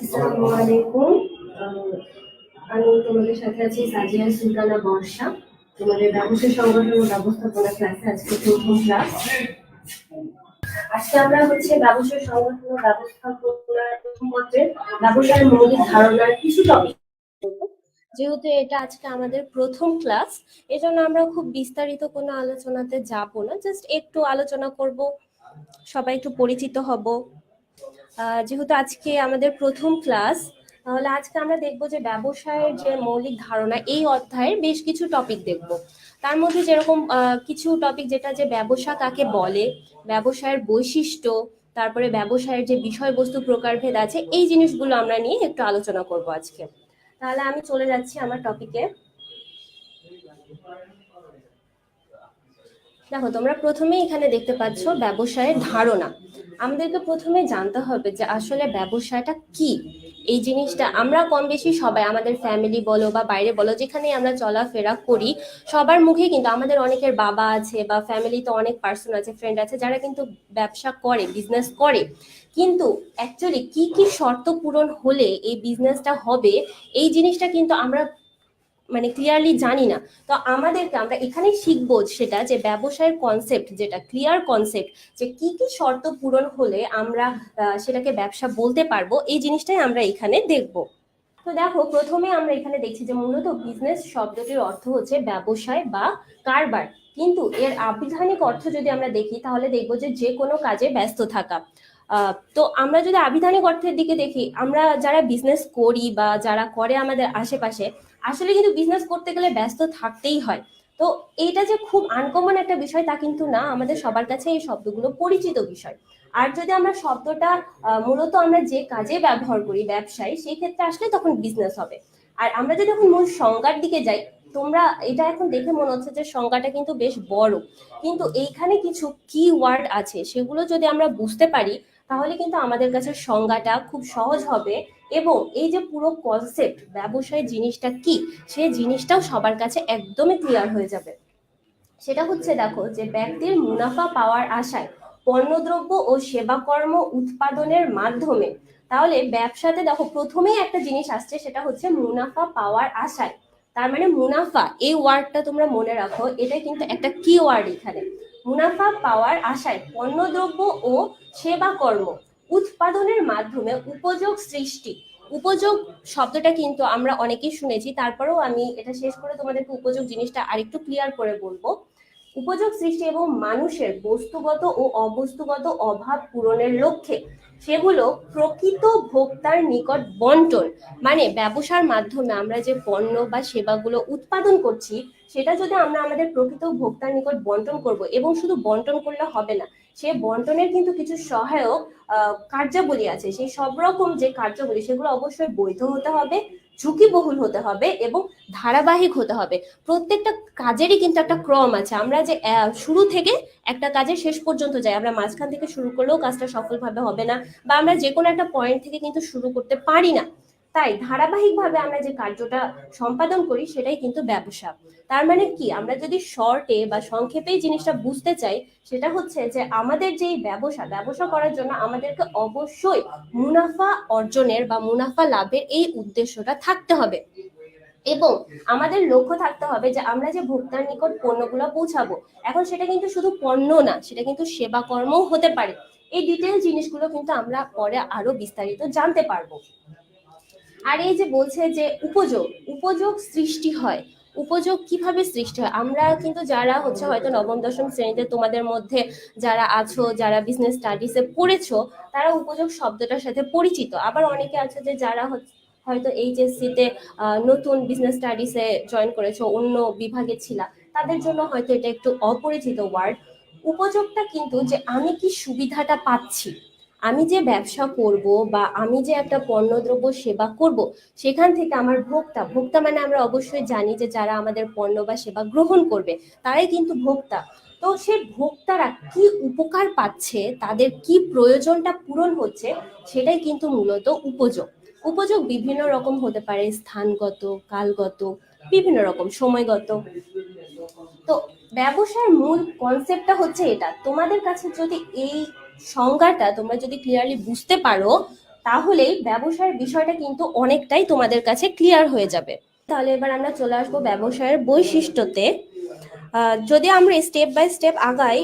আসসালামু আলাইকুম। আমি তোমাদের সাথে আছি সাজিয়া সুলতানা বর্ষা। তোমাদের ব্যবসা সংগঠন ও ব্যবস্থাপনা ক্লাসে আজকে প্রথম ক্লাস। আজকে আমরা হচ্ছে ব্যবসা সংগঠন ও ব্যবস্থাপনার প্রথম মৌলিক ধারণার কিছু টপিক যেহেতু এটা আজকে আমাদের প্রথম ক্লাস, এজন্য আমরা খুব বিস্তারিত কোনো আলোচনাতে যাব না, জাস্ট একটু আলোচনা করব, সবাই একটু পরিচিত হব। যেহেতু আজকে আমাদের প্রথম ক্লাস, তাহলে আজকে আমরা দেখব যে ব্যবসায়ের যে মৌলিক ধারণা, এই অধ্যায়ের বেশ কিছু টপিক দেখব। তার মধ্যে যেরকম কিছু টপিক যেটা যে ব্যবসা কাকে বলে, ব্যবসায়ের বৈশিষ্ট্য, তারপরে ব্যবসায়ের যে বিষয়বস্তু প্রকারভেদ আছে, এই জিনিসগুলো আমরা নিয়ে একটু আলোচনা করব আজকে। তাহলে আমি চলে যাচ্ছি আমার টপিকে দেখো, তোমরা প্রথমে এখানে দেখতে পাচ্ছ ব্যবসায়ের ধারণা। আমাদেরকে প্রথমে জানতে হবে যে আসলে ব্যবসাটা কি? এই জিনিসটা আমরা কম বেশি সবাই, আমাদের ফ্যামিলি বলো বা বাইরে বলো যেখানে আমরা চলাফেরা করি, সবার মুখে কিন্তু আমাদের অনেকের বাবা আছে বা ফ্যামিলিতে অনেক পার্সন আছে ফ্রেন্ড আছে, যারা কিন্তু ব্যবসা করে বিজনেস করে। কিন্তু অ্যাকচুয়ালি কি কি শর্ত পূরণ হলে এই বিজনেসটা হবে, এই জিনিসটা কিন্তু আমরা মানে ক্লিয়ারলি জানি না। তো আমাদেরকে আমরা এখানে শিখব সেটা যে ব্যবসায়ের কনসেপ্ট যেটা ক্লিয়ার কনসেপ্ট যে কি কি শর্ত পূরণ হলে আমরা সেটাকে ব্যবসা বলতে পারব, এই জিনিসটাই আমরা এখানে দেখব। তো দেখো, প্রথমে আমরা এখানে দেখছি যে মূলত বিজনেস শব্দটির অর্থ হচ্ছে ব্যবসায় বা কারবার। কিন্তু এর আবিধানিক অর্থ যদি আমরা দেখি, তাহলে দেখব যে যে কোনো কাজে ব্যস্ত থাকা। তো আমরা যদি আবিধানিক অর্থের দিকে দেখি, আমরা যারা বিজনেস করি বা যারা করে আমাদের আশেপাশে আসলে কিন্তু বিজনেস করতে গেলে ব্যস্ত থাকতেই হয়। তো এইটা যে খুব আনকমন একটা বিষয় তা কিন্তু না, আমাদের সবার কাছে এই শব্দগুলো পরিচিত বিষয়। আর যদি আমরা শব্দটা মূলত আমরা যে কাজে ব্যবহার করি, ব্যবসায়, সেই ক্ষেত্রে আসলে তখন বিজনেস হবে। আর আমরা যদি এখন মূল সংজ্ঞার দিকে যাই, তোমরা এটা এখন দেখে মনে হচ্ছে যে সংজ্ঞাটা কিন্তু বেশ বড়। কিন্তু এইখানে কিছু কি ওয়ার্ড আছে, সেগুলো যদি আমরা বুঝতে পারি তাহলে কিন্তু আমাদের কাছে সংজ্ঞাটা খুব সহজ হবে। এবং এই যে পুরো কনসেপ্ট ব্যবসায় জিনিসটা কি, সেই জিনিসটাও সবার কাছে একদমই ক্লিয়ার হয়ে যাবে। সেটা হচ্ছে দেখো যে ব্যক্তির মুনাফা পাওয়ার আশায় পণ্যদ্রব্য ও সেবাকর্ম উৎপাদনের মাধ্যমে। তাহলে ব্যবসাতে দেখো প্রথমেই একটা জিনিস আসছে, সেটা হচ্ছে মুনাফা পাওয়ার আশায়। তার মানে মুনাফা, এই ওয়ার্ডটা তোমরা মনে রাখো, এটা কিন্তু একটা কি ওয়ার্ড এখানে। মুনাফা পাওয়ার আশায় পণ্যদ্রব্য ও সেবাকর্ম উৎপাদনের মাধ্যমে উপযোগ সৃষ্টি। উপযোগ শব্দটা কিন্তু আমরা অনেকেই শুনেছি, তারপরেও আমি এটা শেষ করে তোমাদেরকে উপযোগ জিনিসটা আরেকটু ক্লিয়ার করে বলব। উপযোগ সৃষ্টি এবং মানুষের বস্তুগত ও অবস্তুগত অভাব পূরণের লক্ষ্যে সেগুলো প্রকৃত ভোক্তার নিকট বন্টন মানে ব্যবসার মাধ্যমে আমরা যে পণ্য বা সেবাগুলো উৎপাদন করছি সেটা যদি আমরা আমাদের প্রকৃত ভোক্তার নিকট বন্টন করব এবং শুধু বন্টন করলে হবে না, সে বন্টনের কিন্তু কিছু সহায়ক কার্যাবলী আছে। সেই সব রকম যে কার্যাবলী, সেগুলো অবশ্যই বৈধ হতে হবে, ঝুঁকিবহুল হতে হবে এবং ধারাবাহিক হতে হবে। প্রত্যেকটা কাজেরই কিন্তু একটা ক্রম আছে। আমরা যে শুরু থেকে একটা কাজের শেষ পর্যন্ত যাই, আমরা মাঝখান থেকে শুরু করলেও কাজটা সফলভাবে হবে না বা আমরা যে কোনো একটা পয়েন্ট থেকে কিন্তু শুরু করতে পারি না। তাই ধারাবাহিকভাবে আমরা যে কার্যটা সম্পাদন করি সেটাই কিন্তু ব্যবসা। তার মানে কি? আমরা যদি শর্টে বা সংক্ষেপেই জিনিসটা বুঝতে চাই, সেটা হচ্ছে যে আমাদের যে এই ব্যবসা ব্যবসা করার জন্য আমাদেরকে অবশ্যই মুনাফা অর্জনের বা মুনাফা লাভের এই উদ্দেশ্যটা থাকতে হবে। এবং আমাদের লক্ষ্য থাকতে হবে যে আমরা যে ভোক্তার নিকট পণ্যগুলো পৌঁছাবো, এখন সেটা কিন্তু শুধু পণ্য না, সেটা কিন্তু সেবা কর্মও হতে পারে। এই ডিটেল জিনিসগুলো কিন্তু আমরা পরে আরও বিস্তারিত জানতে পারব। আর এই যে বলছে যে উপযোগ উপযোগ সৃষ্টি হয়। উপযোগ কীভাবে সৃষ্টি হয়? আমরা কিন্তু যারা হচ্ছে হয়তো নবম, দশম শ্রেণীতে তোমাদের মধ্যে যারা আছো, যারা বিজনেস স্টাডিজে পড়েছো, তারা উপযোগ শব্দটার সাথে পরিচিত। আবার অনেকে আছে যে যারা হয়তো এইচএসসি তে নতুন বিজনেস স্টাডিজে জয়েন করেছ, অন্য বিভাগে ছিলা, তাদের জন্য হয়তো এটা একটু অপরিচিত ওয়ার্ড উপযোগটা কিন্তু যে আমি কি সুবিধাটা পাচ্ছি? আমি যে ব্যবসা করব বা আমি যে একটা পণ্যদ্রব্য সেবা করব, সেখান থেকে আমার ভোক্তা ভোক্তা মানে আমরা অবশ্যই জানি যে যারা আমাদের পণ্য বা সেবা গ্রহণ করবে, তারাই কিন্তু ভোক্তা। তো সে ভোক্তারা কি উপকার পাচ্ছে, তাদের কি প্রয়োজনটা পূরণ হচ্ছে, সেটাই কিন্তু মূলত উপযোগ। উপযোগ বিভিন্ন রকম হতে পারে, স্থানগত, কালগত, বিভিন্ন রকম, সময়গত। তো ব্যবসার মূল কনসেপ্টটা হচ্ছে এটা। তোমাদের কাছে যদি এই সংজ্ঞাটা তোমরা যদি ক্লিয়ারলি বুঝতে পারো তাহলেই ব্যবসার বিষয়টা কিন্তু অনেকটাই তোমাদের কাছে ক্লিয়ার হয়ে যাবে। তাহলে এবার আমরা চলে আসব ব্যবসায়ের বৈশিষ্ট্যতে। যদি আমরা স্টেপ বাই স্টেপ আগাই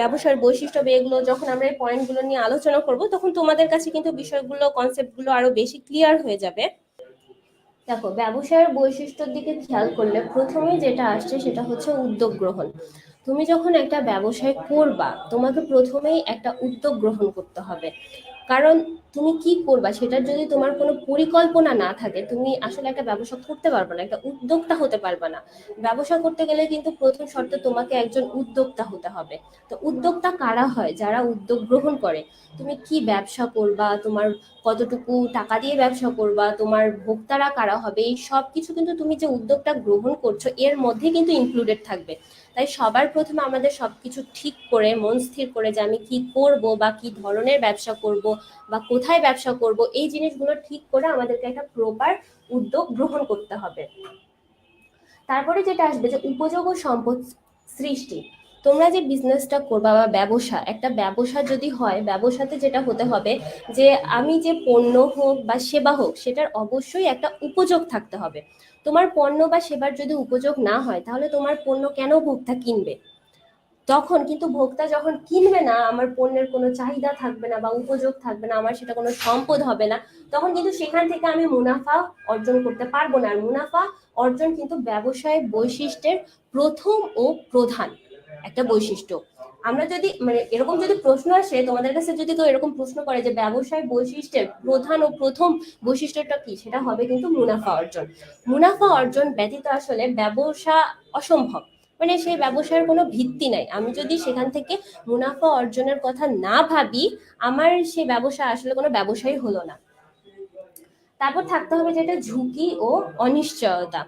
ব্যবসার বৈশিষ্ট্য এগুলো যখন আমরা এই পয়েন্টগুলো নিয়ে আলোচনা করব, তখন তোমাদের কাছে কিন্তু বিষয়গুলো কনসেপ্টগুলো আরও বেশি ক্লিয়ার হয়ে যাবে। দেখো, ব্যবসায়ের বৈশিষ্ট্যের দিকে খেয়াল করলে প্রথমে যেটা আসছে সেটা হচ্ছে উদ্যোগ গ্রহণ। তুমি যখন একটা ব্যবসায় করবা, তোমাকে প্রথমেই একটা উদ্যোগ গ্রহণ করতে হবে। কারণ তুমি কি করবা, সেটার যদি তোমার কোনো পরিকল্পনা না থাকে, তুমি আসলে একটা ব্যবসা করতে পারবে না, একটা উদ্যোক্তা হতে পারবে না। ব্যবসা করতে গেলে কিন্তু প্রথম শর্ত তোমাকে একজন উদ্যোক্তা হতে হবে। তো উদ্যোক্তা কারা হয়? যারা উদ্যোগ গ্রহণ করে। তুমি কি ব্যবসা করবা? তোমার কতটুকু টাকা দিয়ে ব্যবসা করবা? তোমার ভোক্তারা কারা হবে? এই সব কিছু কিন্তু তুমি যে উদ্যোগটা গ্রহণ করছ, এর মধ্যে কিন্তু ইনক্লুডেড থাকবে। তাই সবার প্রথমে আমাদের সব কিছু ঠিক করে, মন স্থির করে যে আমি কি করব বা কি ধরনের ব্যবসা করব বা কোথায় ব্যবসা করব, এই জিনিসগুলো ঠিক করে আমাদেরকে একটা প্রপার উদ্যোগ গ্রহণ করতে হবে। তারপরে যেটা আসবে যে উপযোগ সম্পদ সৃষ্টি। তোমরা যে বিজনেসটা করবা বা ব্যবসা, একটা ব্যবসা যদি হয়, ব্যবসাতে যেটা হতে হবে যে আমি যে পণ্য হোক বা সেবা হোক, সেটার অবশ্যই একটা উপযোগ থাকতে হবে। তোমার পণ্য বা সেবার যদি উপযোগ না হয়, তাহলে তোমার পণ্য কেন ভোক্তা কিনবে? তখন কিন্তু ভোক্তা যখন কিনবে না, আমার পণ্যের কোনো চাহিদা থাকবে না বা উপযোগ থাকবে না, আমার সেটা কোনো সম্পদ হবে না, তখন কিন্তু সেখান থেকে আমি মুনাফা অর্জন করতে পারব না। আর মুনাফা অর্জন কিন্তু ব্যবসায় বৈশিষ্ট্যের প্রথম ও প্রধান। একটা বৈশিষ্ট্য। আমরা যদি মানে এরকম যদি প্রশ্ন আসে, তোমাদের কাছে যদি কেউ এরকম প্রশ্ন করে যে ব্যবসায় বৈশিষ্ট্যের প্রধান ও প্রথম বৈশিষ্ট্যটা কি, সেটা হবে কিন্তু মুনাফা অর্জন। মুনাফা অর্জন ব্যতীত আসলে ব্যবসা অসম্ভব। মানে সেই ব্যবসার কোনো ভিত্তি নাই। আমি যদি সেখান থেকে মুনাফা অর্জনের কথা না ভাবি, আমার সেই ব্যবসা আসলে কোনো ব্যবসাই হলো না। তারপর থাকতে হবে যেটা ঝুঁকি ও অনিশ্চয়তা।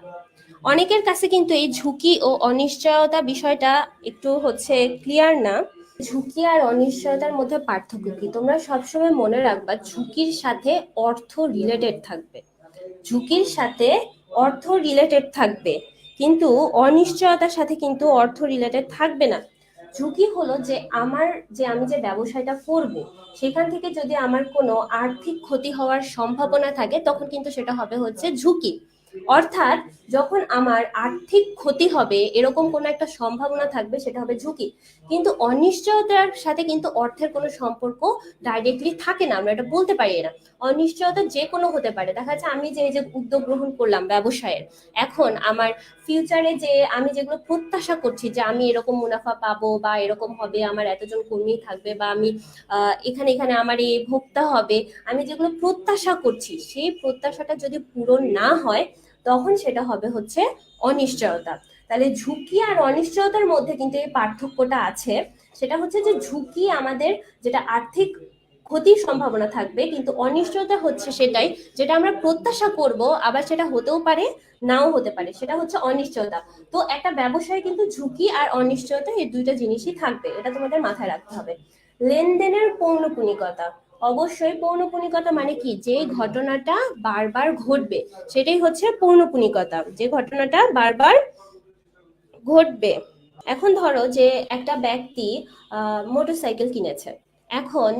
অনেকের কাছে কিন্তু এই ঝুঁকি ও অনিশ্চয়তা বিষয়টা একটু হচ্ছে ক্লিয়ার না। ঝুঁকি আর অনিশ্চয়তার মধ্যে পার্থক্য কি? তোমরা সবসময় মনে রাখবা ঝুঁকির সাথে অর্থ রিলেটেড থাকবে। ঝুঁকির সাথে অর্থ রিলেটেড থাকবে, কিন্তু অনিশ্চয়তার সাথে কিন্তু অর্থ রিলেটেড থাকবে না। ঝুঁকি হলো যে আমার যে আমি যে ব্যবসায়টা করব, সেখান থেকে যদি আমার কোনো আর্থিক ক্ষতি হওয়ার সম্ভাবনা থাকে, তখন কিন্তু সেটা হবে হচ্ছে ঝুঁকি। অর্থাৎ যখন আমার আর্থিক ক্ষতি হবে, এরকম কোনো একটা সম্ভাবনা থাকবে, সেটা হবে ঝুঁকি। কিন্তু অনিশ্চয়তার সাথে কিন্তু অর্থের কোনো সম্পর্ক ডাইরেক্টলি থাকে না, আমরা এটা বলতে পারি না। অনিশ্চয়তা যে কোনো হতে পারে। দেখা যাচ্ছে আমি যে যে উদ্যোগ গ্রহণ করলাম ব্যবসায়ের, এখন আমার ফিউচারে যে আমি যেগুলো প্রত্যাশা করছি যে আমি এরকম মুনাফা পাবো বা এরকম হবে, আমার এতজন কর্মী থাকবে বা আমি এখানে এখানে আমার এই ভোক্তা হবে, আমি যেগুলো প্রত্যাশা করছি, সেই প্রত্যাশাটা যদি পূরণ না হয় তখন সেটা হবে হচ্ছে অনিশ্চয়তা। তাহলে ঝুঁকি আর অনিশ্চয়তার মধ্যে কিন্তু এই পার্থক্যটা আছে। সেটা হচ্ছে যে ঝুঁকি আমাদের যেটা আর্থিক ক্ষতির সম্ভাবনা থাকবে, কিন্তু অনিশ্চয়তা হচ্ছে সেটাই যেটা আমরা প্রত্যাশা করব, আবার সেটা হতেও পারে, নাও হতে পারে। সেটা হচ্ছে অনিশ্চয়তা। তো একটা ব্যবসায় কিন্তু ঝুঁকি আর অনিশ্চয়তা এই দুইটা জিনিসই থাকবে, এটা তোমাদের মাথায় রাখতে হবে। লেনদেনের পৌনপুনিকতা অবশ্যই পৌনপুনিকতা মানে কি? যে ঘটনাটা বারবার ঘটবে, সেটাই হচ্ছে পৌনপুনিকতা। যে ঘটনাটা বারবার ঘটবে। এখন ধরো যে একটা ব্যক্তি মোটরসাইকেল কিনেছে। এখন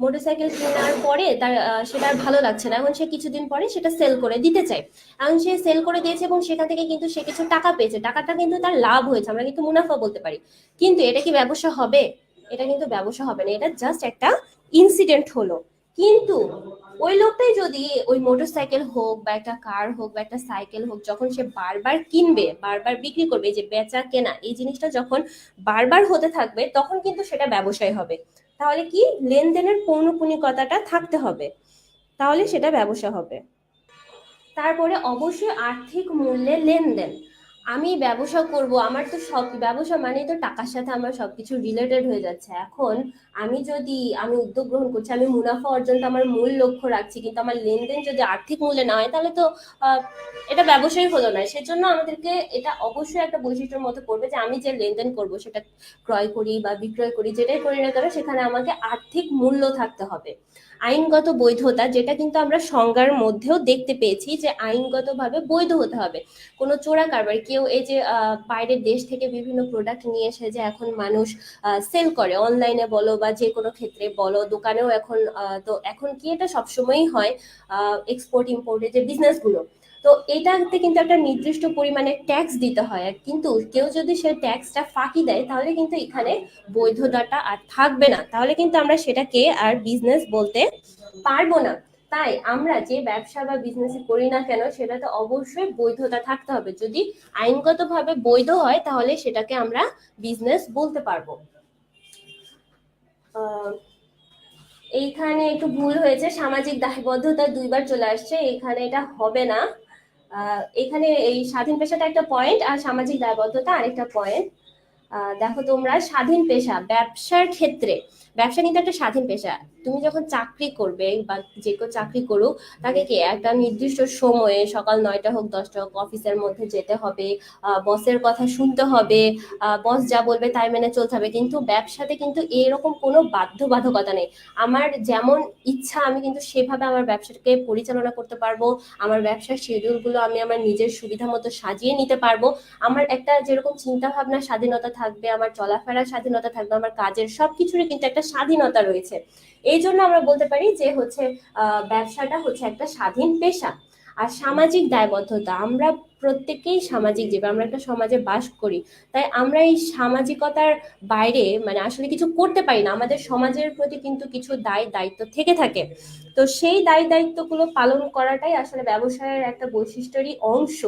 মোটরসাইকেল কেনার পরে তার সেটা আর ভালো লাগছে না। এখন সে কিছুদিন পরে সেটা সেল করে দিতে চায়। এখন সে সেল করে দিয়েছে এবং সেখান থেকে কিন্তু সে কিছু টাকা পেয়েছে। টাকাটা কিন্তু তার লাভ হয়েছে, আমরা কিন্তু মুনাফা বলতে পারি। কিন্তু এটা কি ব্যবসা হবে? এটা কিন্তু ব্যবসা হবে না। এটা জাস্ট একটা ইনসিডেন্ট হলো। কিন্তু ওই লোকটাই যদি ওই মোটরসাইকেল হোক বা একটা কার হোক বা একটা সাইকেল হোক, যখন সে বারবার কিনবে, বারবার বিক্রি করবে যে বেচা কেনা, এই জিনিসটা যখন বারবার হতে থাকবে, তখন কিন্তু সেটা ব্যবসায় হবে। তাহলে কি লেনদেনের পৌনপুনিকতাটা থাকতে হবে। তাহলে সেটা ব্যবসা হবে। তারপরে অবশ্যই আর্থিক মূল্যে লেনদেন। আমি ব্যবসা করব, আমার তো সব ব্যবসা মানে তো টাকার সাথে আমার সবকিছু রিলেটেড হয়ে যাচ্ছে। এখন আমি যদি, আমি উদ্যোগ গ্রহণ করছি, আমি মুনাফা অর্জনটা আমার মূল লক্ষ্য রাখছি, কিন্তু আমার লেনদেন যদি আর্থিক মূল্যে না হয়, তাহলে তো এটা ব্যবসায়ী হলো না। সেজন্য আমাদেরকে এটা অবশ্যই একটা বৈশিষ্ট্যের মতো করবে যে আমি যে লেনদেন করব, সেটা ক্রয় করি বা বিক্রয় করি, যেটাই করি না কেন, সেখানে আমাকে আর্থিক মূল্য থাকতে হবে। আইনগত বৈধতা, যেটা কিন্তু আমরা সংজ্ঞার মধ্যেও দেখতে পেয়েছি যে আইনগতভাবে বৈধ হতে হবে। কোনো চোরা কারবার কেউ কেউ এই যে বাইরের দেশ থেকে বিভিন্ন প্রোডাক্ট নিয়ে এসে যে এখন মানুষ সেল করে। অনলাইনে বলো বা যে কোনো ক্ষেত্রে বলো, দোকানেও এখন তো এখন কি এটা সবসময়ই হয় এক্সপোর্ট ইম্পোর্টের যে বিজনেসগুলো তো এটাতে কিন্তু একটা নির্দিষ্ট পরিমাণে ট্যাক্স দিতে হয়। কিন্তু কেউ যদি সে ট্যাক্সটা ফাঁকি দেয়, তাহলে কিন্তু এখানে বৈধতাটা আর থাকবে না। তাহলে কিন্তু আমরা সেটাকে আর বিজনেস বলতে পারব না। তাই আমরা যে ব্যবসা বা বিজনেস করি না কেন, সেটাতে অবশ্যই বৈধতা থাকতে হবে। যদি আইনগতভাবে বৈধ হয়, তাহলে সেটাকে আমরা বিজনেস বলতে পারব। এইখানে একটু ভুল হয়েছে, সামাজিক দায়বদ্ধতা দুইবার চলে আসছে এখানে এটা হবে না। এখানে এই স্বাধীন পেশাটা একটা পয়েন্ট আর সামাজিক দায়বদ্ধতা আরেকটা পয়েন্ট দেখো তোমরা স্বাধীন পেশা, ব্যবসার ক্ষেত্রে, ব্যবসা কিন্তু একটা স্বাধীন পেশা। তুমি যখন চাকরি করবে বা যে কেউ চাকরি করুক, তাকে কি একটা নির্দিষ্ট সময়ে সকাল নয়টা হোক, দশটা হোক, অফিসের মধ্যে যেতে হবে বসের কথা শুনতে হবে বস যা বলবে তাই মেনে চলতে হবে। কিন্তু ব্যবসাতে কিন্তু এরকম কোনো বাধ্যবাধকতা নেই। আমার যেমন ইচ্ছা, আমি কিন্তু সেভাবে আমার ব্যবসাটাকে পরিচালনা করতে পারব। আমার ব্যবসার শিডিউলগুলো আমি আমার নিজের সুবিধা মতো সাজিয়ে নিতে পারব। আমার একটা যেরকম চিন্তা ভাবনার স্বাধীনতা থাকবে, আমার চলাফেরার স্বাধীনতা থাকবে, আমার কাজের সব কিছুরই কিন্তু একটা স্বাধীনতা রয়েছে। এই জন্য আমরা বলতে পারি যে হচ্ছে ব্যবসাটা হচ্ছে একটা স্বাধীন পেশা। আর সামাজিক দায়বদ্ধতা, আমরা প্রত্যেকেই সামাজিক জীব, আমরা একটা সমাজে বাস করি। তাই আমরা এই সামাজিকতার বাইরে মানে আসলে কিছু করতে পারি না। আমাদের সমাজের প্রতি কিন্তু কিছু দায় দায়িত্ব থেকে থাকে। তো সেই দায় দায়িত্বগুলো পালন করাটাই আসলে ব্যবসায়ের একটা বৈশিষ্ট্যেরই অংশ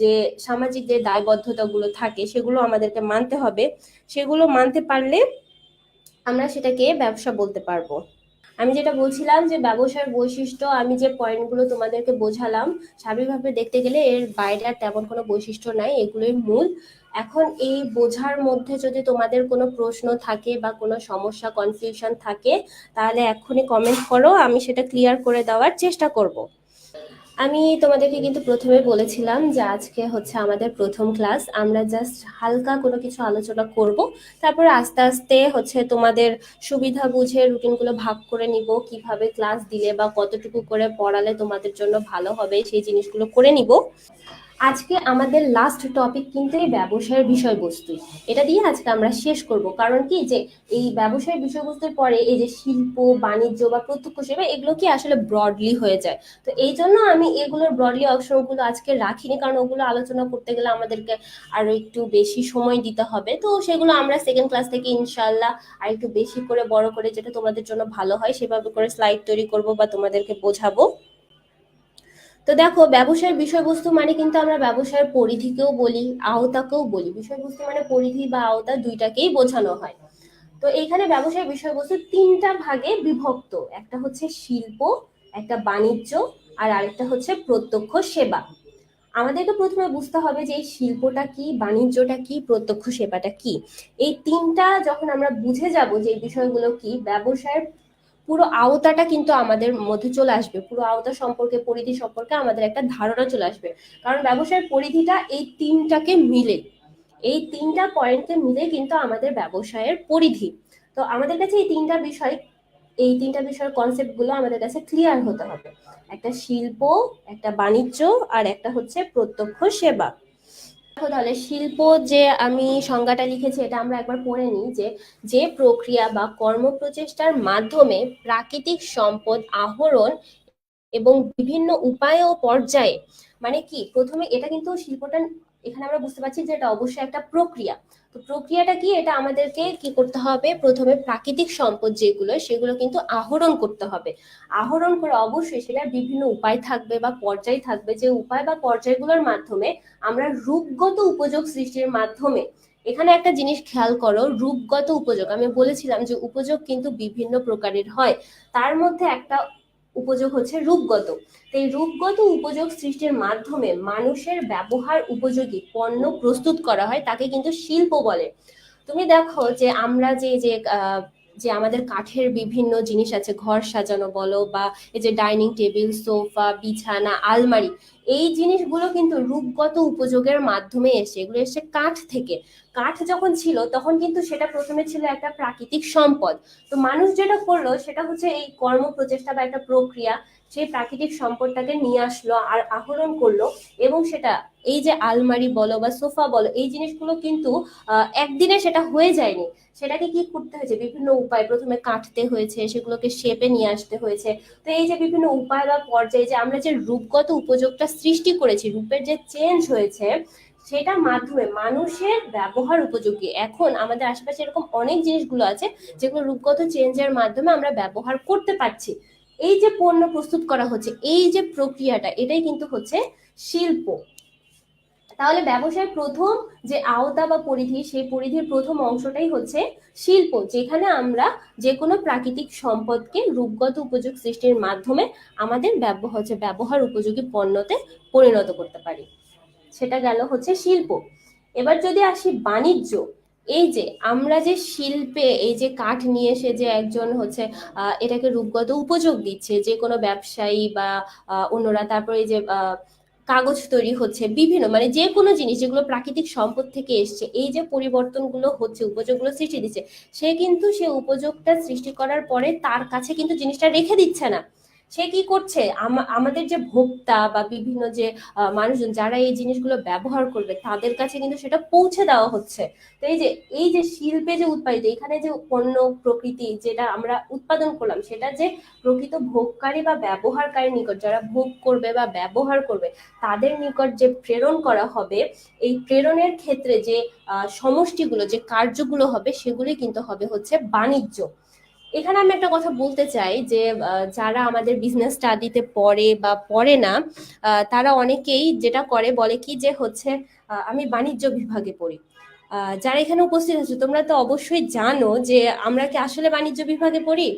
যে সামাজিক যে দায়বদ্ধতাগুলো থাকে, সেগুলো আমাদেরকে মানতে হবে। সেগুলো মানতে পারলে আমরা সেটাকে ব্যবসা বলতে পারব। আমি যেটা বলছিলাম যে ব্যবসার বৈশিষ্ট্য, আমি যে পয়েন্টগুলো তোমাদেরকে বোঝালাম, স্বাভাবিকভাবে দেখতে গেলে এর বাইরে আর তেমন কোনো বৈশিষ্ট্য নাই, এগুলোই মূল। এখন এই বোঝার মধ্যে যদি তোমাদের কোনো প্রশ্ন থাকে বা কোনো সমস্যা কনফিউশন থাকে, তাহলে এক্ষুনি কমেন্ট করো, আমি সেটা ক্লিয়ার করে দেওয়ার চেষ্টা করব। আমি তোমাদেরকে কিন্তু প্রথমে বলেছিলাম যে আজকে হচ্ছে আমাদের প্রথম ক্লাস। আমরা জাস্ট হালকা কোনো কিছু আলোচনা করব। তারপর আস্তে আস্তে হচ্ছে তোমাদের সুবিধা বুঝে রুটিনগুলো ভাগ করে নিব। কীভাবে ক্লাস দিলে বা কতটুকু করে পড়ালে তোমাদের জন্য ভালো হবে সেই জিনিসগুলো করে নিব। আজকে আমাদের লাস্ট টপিক কিন্তু এই ব্যবসায়ের বিষয়বস্তু। এটা দিয়ে আজকে আমরা শেষ করব। কারণ কি যে এই ব্যবসায়ের বিষয়বস্তুর পরে এই যে শিল্প, বাণিজ্য বা প্রত্যক্ষ সেবা, এগুলো কি আসলে ব্রডলি হয়ে যায়? তো এই জন্য আমি এগুলোর ব্রডলি অংশগুলো আজকে রাখিনি, কারণ ওগুলো আলোচনা করতে গেলে আমাদেরকে আরও একটু বেশি সময় দিতে হবে। তো সেগুলো আমরা সেকেন্ড ক্লাস থেকে ইনশাল্লাহ আর একটু বেশি করে, বড় করে যেটা তোমাদের জন্য ভালো হয়, সেভাবে করে স্লাইড তৈরি করব বা তোমাদেরকে বোঝাবো। তো দেখো ব্যবসায়ের বিষয়বস্তু মানে কিন্তু আমরা ব্যবসায়ের পরিধিকেও বলি, আওতাকেও বলি। বিষয়বস্তু মানে পরিধি বা আওতা দুইটাকেই বোঝানো হয়। তো এখানে ব্যবসায়ের বিষয়বস্তু তিনটা ভাগে বিভক্ত। একটা হচ্ছে শিল্প, একটা বাণিজ্য, আর আরেকটা হচ্ছে প্রত্যক্ষ সেবা। আমাদেরকে প্রথমে বুঝতে হবে যে এই শিল্পটা কি, বাণিজ্যটা কি, প্রত্যক্ষ সেবাটা কি। এই তিনটা যখন আমরা বুঝে যাব যে বিষয়গুলো কি ব্যবসায়ের পুরো আওতাটা কিন্তু আমাদের মধ্যে চলে আসবে। পুরো আওতা সম্পর্কে, পরিধি সম্পর্কে আমাদের একটা ধারণা চলে আসবে। কারণ ব্যবসায়ের পরিধিটা এই তিনটাকে মিলে। এই তিনটা পয়েন্টকে মিলে কিন্তু আমাদের ব্যবসায়ের পরিধি। তো আমাদের কাছে এই তিনটা বিষয়, এই তিনটা বিষয়ের কনসেপ্টগুলো আমাদের কাছে ক্লিয়ার হতে হবে। একটা শিল্প, একটা বাণিজ্য, আর একটা হচ্ছে প্রত্যক্ষ সেবা। তাহলে শিল্প যে আমি সংজ্ঞাটা লিখেছি, এটা আমরা একবার পড়ে নিই যে যে প্রক্রিয়া বা কর্মপ্রচেষ্টার মাধ্যমে প্রাকৃতিক সম্পদ আহরণ এবং বিভিন্ন উপায় ও পর্যায়ে মানে কি? প্রথমে এটা কিন্তু শিল্পটা এখানে আমরা বুঝতে পারছি যে এটা অবশ্যই একটা প্রক্রিয়া। তো প্রক্রিয়াটা কি? এটা আমাদেরকে কি করতে হবে? প্রথমে প্রাকৃতিক সম্পদ যেগুলো, সেগুলো কিন্তু আহরণ করতে হবে। আহরণ করে অবশ্যই সেটা বিভিন্ন উপায় থাকবে বা পর্যায় থাকবে। যে উপায় বা পর্যায়গুলোর মাধ্যমে আমরা রূপগত উপযোগ সৃষ্টির মাধ্যমে, এখানে একটা জিনিস খেয়াল করো, রূপগত উপযোগ। আমি বলেছিলাম যে উপযোগ কিন্তু বিভিন্ন প্রকারের হয়। তার মধ্যে একটা উপযোগ হচ্ছে রূপগত। এই রূপগত উপযোগ সৃষ্টির মাধ্যমে মানুষের ব্যবহার উপযোগী পণ্য প্রস্তুত করা হয়, তাকে কিন্তু শিল্প বলে। তুমি দেখো যে আমরা যে যে যে আমাদের কাঠের বিভিন্ন জিনিস আছে, ঘর সাজানো বলো বা এই যে ডাইনিং টেবিল সোফা বিছানা, আলমারি, এই জিনিসগুলো কিন্তু রূপগত উপযোগের মাধ্যমে এসে এগুলো এসে কাঠ থেকে। কাঠ যখন ছিল, তখন কিন্তু সেটা প্রথমে ছিল একটা প্রাকৃতিক সম্পদ। তো মানুষ যেটা করল, সেটা হচ্ছে এই কর্ম প্রচেষ্টা বা একটা প্রক্রিয়া সেই প্রাকৃতিক সম্পদটাকে নিয়ে আসলো, আর আহরণ করল, এবং সেটা, এই যে আলমারি বলো বা সোফা বলো, এই জিনিসগুলো কিন্তু একদিনে সেটা হয়ে যায়নি। সেটাকে কি করতে হয়েছে? বিভিন্ন উপায়। প্রথমে কাটতে হয়েছে, সেগুলোকে শেপে নিয়ে আসতে হয়েছে। তো এই যে বিভিন্ন উপায় বা পর্যায়ে যে আমরা যে রূপগত উপযোগটা সৃষ্টি করেছি, রূপের যে চেঞ্জ হয়েছে সেটার মাধ্যমে মানুষের ব্যবহার উপযোগী। এখন আমাদের আশেপাশে এরকম অনেক জিনিসগুলো আছে, যেগুলো রূপগত চেঞ্জের মাধ্যমে আমরা ব্যবহার করতে পারছি। এই যে পণ্য প্রস্তুত করা হচ্ছে, এই যে প্রক্রিয়াটা, এটাই কিন্তু হচ্ছে শিল্প। তাহলে ব্যবসায় প্রথম যে আওতা বা পরিধি, সেই পরিধির প্রথম অংশটাই হচ্ছে শিল্প, যেখানে আমরা যে কোনো প্রাকৃতিক সম্পদকে রূপগত উপযোগ সৃষ্টির মাধ্যমে আমাদের ব্যবহার হচ্ছে ব্যবহার উপযোগী পণ্যতে পরিণত করতে পারি। সেটা গেল হচ্ছে শিল্প। এবার যদি আসি বাণিজ্য এই যে আমরা যে শিল্পে এই যে কাঠ নিয়ে এসে যে একজন হচ্ছে এটাকে রূপগত উপযোগ দিচ্ছে, যে কোনো ব্যবসায়ী বা অন্যরা তারপরে এই যে কাগজ তৈরি হচ্ছে, বিভিন্ন মানে যে কোনো জিনিস যেগুলো প্রাকৃতিক সম্পদ থেকে এসছে, এই যে পরিবর্তনগুলো হচ্ছে, উপযোগগুলো সৃষ্টি দিচ্ছে, সে কিন্তু সে উপযোগটা সৃষ্টি করার পরে তার কাছে কিন্তু জিনিসটা রেখে দিচ্ছে না। সে কি করছে? আমাদের যে ভোক্তা বা বিভিন্ন যে মানুষজন যারা এই জিনিসগুলো ব্যবহার করবে, তাদের কাছে কিন্তু সেটা পৌঁছে দেওয়া হচ্ছে। তো এই যে এই যে শিল্পে যে উৎপাদিত, এখানে যে পণ্য প্রকৃতি যেটা আমরা উৎপাদন করলাম, সেটা যে প্রকৃত ভোগকারী বা ব্যবহারকারীর নিকট, যারা ভোগ করবে বা ব্যবহার করবে, তাদের নিকট যে প্রেরণ করা হবে, এই প্রেরণের ক্ষেত্রে যে সমষ্টিগুলো, যে কার্যগুলো হবে, সেগুলি কিন্তু হবে হচ্ছে বাণিজ্য। এখানে আমি একটা কথা বলতে চাই যে যারা আমাদের বিজনেস স্টাডিতে পড়ে বা পড়ে না তারা অনেকেই যেটা করে বলে কি যে হচ্ছে আমি বাণিজ্য বিভাগে পড়ি। যারা এখানে উপস্থিত আছে, তোমরা তো অবশ্যই জানো যে আমরা কি আসলে বাণিজ্য বিভাগে পড়ি?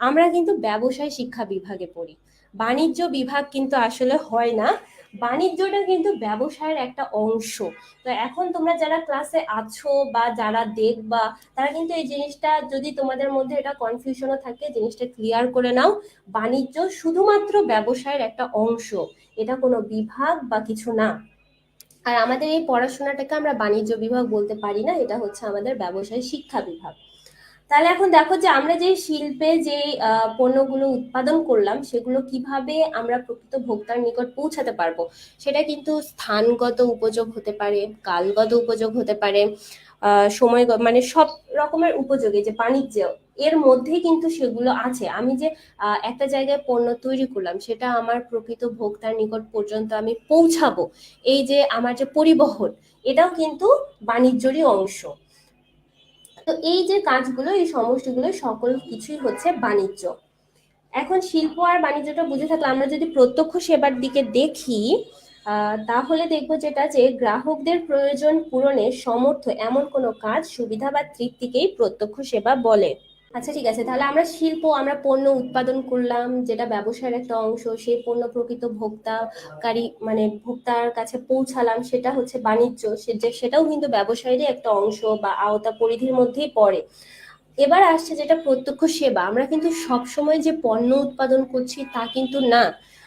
আমরা কিন্তু ব্যবসায় শিক্ষা বিভাগে পড়ি। বাণিজ্য বিভাগ কিন্তু আসলে হয় না। বাণিজ্যটা কিন্তু ব্যবসায়ের একটা অংশ। তো এখন তোমরা যারা ক্লাসে আছো বা যারা দেখবা, তারা কিন্তু এই জিনিসটা যদি তোমাদের মধ্যে এটা কনফিউশনও থাকে, জিনিসটা ক্লিয়ার করে নাও। বাণিজ্য শুধুমাত্র ব্যবসায়ের একটা অংশ। এটা কোনো বিভাগ বা কিছু না। আর আমাদের এই পড়াশোনাটাকে আমরা বাণিজ্য বিভাগ বলতে পারি না, এটা হচ্ছে আমাদের ব্যবসায় শিক্ষা বিভাগ। তাহলে এখন দেখো যে আমরা যে শিল্পে যে পণ্যগুলো উৎপাদন করলাম, সেগুলো কীভাবে আমরা প্রকৃত ভোক্তার নিকট পৌঁছাতে পারব? সেটা কিন্তু স্থানগত উপযোগ হতে পারে, কালগত উপযোগ হতে পারে সময় মানে সব রকমের উপযোগে, যে বাণিজ্য, এর মধ্যেই কিন্তু সেগুলো আছে। আমি যে একটা জায়গায় পণ্য তৈরি করলাম, সেটা আমার প্রকৃত ভোক্তার নিকট পর্যন্ত আমি পৌঁছাবো। এই যে আমার যে পরিবহন, এটাও কিন্তু বাণিজ্যরই অংশ। তো এই যে কাজগুলো, এই সমষ্টিগুলো সকল কিছুই হচ্ছে বাণিজ্য। এখন শিল্প আর বাণিজ্যটা বুঝে থাকলে আমরা যদি প্রত্যক্ষ সেবার দিকে দেখি তাহলে দেখব যেটা যে গ্রাহকদের প্রয়োজন পূরণে সমর্থ এমন কোনো কাজ, সুবিধা বা তৃপ্তিকেই প্রত্যক্ষ সেবা বলে। আচ্ছা ঠিক আছে। তাহলে আমরা শিল্প, আমরা পণ্য উৎপাদন করলাম, যেটা ব্যবসায়ের একটা অংশ, সেই পণ্য প্রকৃত ভোক্তাকারী মানে ভোক্তার কাছে পৌঁছালাম, সেটা হচ্ছে বাণিজ্য। সেটাও কিন্তু ব্যবসায়েরই একটা অংশ বা আওতা পরিধির মধ্যেই পড়ে। এবার আসছে যেটা প্রত্যক্ষ সেবা। আমরা কিন্তু সবসময় যে পণ্য উৎপাদন করছি তা কিন্তু না।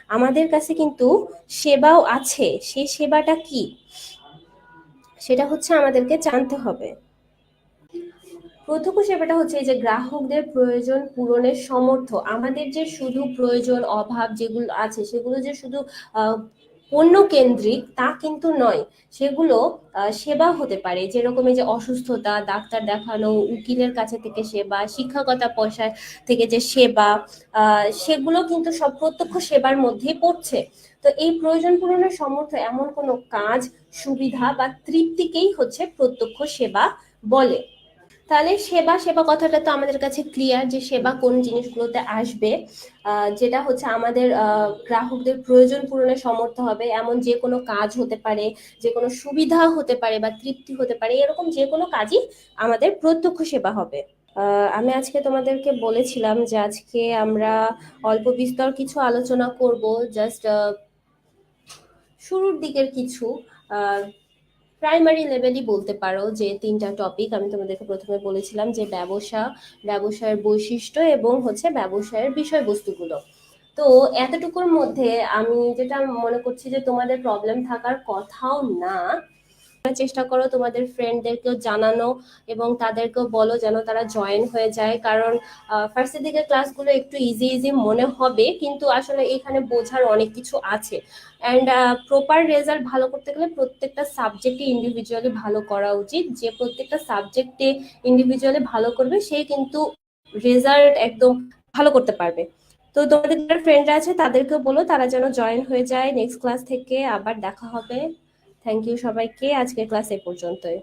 আমাদের কাছে কিন্তু সেবাও আছে। সেই সেবাটা কি? সেটা হচ্ছে আমাদেরকে জানতে হবে। প্রত্যক্ষ সেবাটা হচ্ছে যে গ্রাহকদের প্রয়োজন পূরণের সমর্থ। আমাদের যে শুধু প্রয়োজন, অভাব যেগুলো আছে, সেগুলো যে শুধু পণ্য কেন্দ্রিক তা কিন্তু নয়। সেগুলো সেবা হতে পারে। যেরকম এই যে অসুস্থতা, ডাক্তার দেখানো, উকিলের কাছে থেকে সেবা শিক্ষকতা পয়সা থেকে যে সেবা সেগুলো কিন্তু সব প্রত্যক্ষ সেবার মধ্যেই পড়ছে। তো এই প্রয়োজন পূরণের সমর্থ এমন কোনো কাজ, সুবিধা বা তৃপ্তিকেই হচ্ছে প্রত্যক্ষ সেবা বলে। তাহলে সেবা সেবা কথাটা তো আমাদের কাছে ক্লিয়ার যে সেবা কোন জিনিসগুলোতে আসবে। যেটা হচ্ছে আমাদের গ্রাহকদের প্রয়োজন পূরণে সমর্থ হবে। এমন যে কোনো কাজ হতে পারে, যে কোনো সুবিধা হতে পারে বা তৃপ্তি হতে পারে, এরকম যে কোনো কাজই আমাদের প্রত্যক্ষ সেবা হবে। আমি আজকে তোমাদেরকে বলেছিলাম যে আজকে আমরা অল্প বিস্তর কিছু আলোচনা করব জাস্ট শুরুর দিকের কিছু প্রাইমারি লেভেলই বলতে পারো যে তিনটা টপিক আমি তোমাদেরকে প্রথমে বলেছিলাম যে ব্যবসা, ব্যবসায়ের বৈশিষ্ট্য এবং হচ্ছে ব্যবসায়ের বিষয়বস্তুগুলো। তো এতটুকুর মধ্যে আমি যেটা মনে করছি যে তোমাদের প্রবলেম থাকার কথাও না। চেষ্টা করো, তোমাদের ফ্রেন্ডদেরকেও জানানো এবং তাদেরকেও বলো যেন তারা জয়েন হয়ে যায়। কারণ ফার্স্টের দিকে ক্লাসগুলো একটু ইজি ইজি মনে হবে, কিন্তু আসলে এখানে বোঝার অনেক কিছু আছে। অ্যান্ড প্রপার রেজাল্ট ভালো করতে গেলে প্রত্যেকটা সাবজেক্টে ইন্ডিভিজুয়ালি ভালো করা উচিত। যে প্রত্যেকটা সাবজেক্টে ইন্ডিভিজুয়ালি ভালো করবে, সে কিন্তু রেজাল্ট একদম ভালো করতে পারবে। তো তোমাদের যারা ফ্রেন্ডরা আছে, তাদেরকেও বলো, তারা যেন জয়েন হয়ে যায়। নেক্সট ক্লাস থেকে আবার দেখা হবে। থ্যাংক ইউ সবাইকে আজকের ক্লাস এ পর্যন্তই।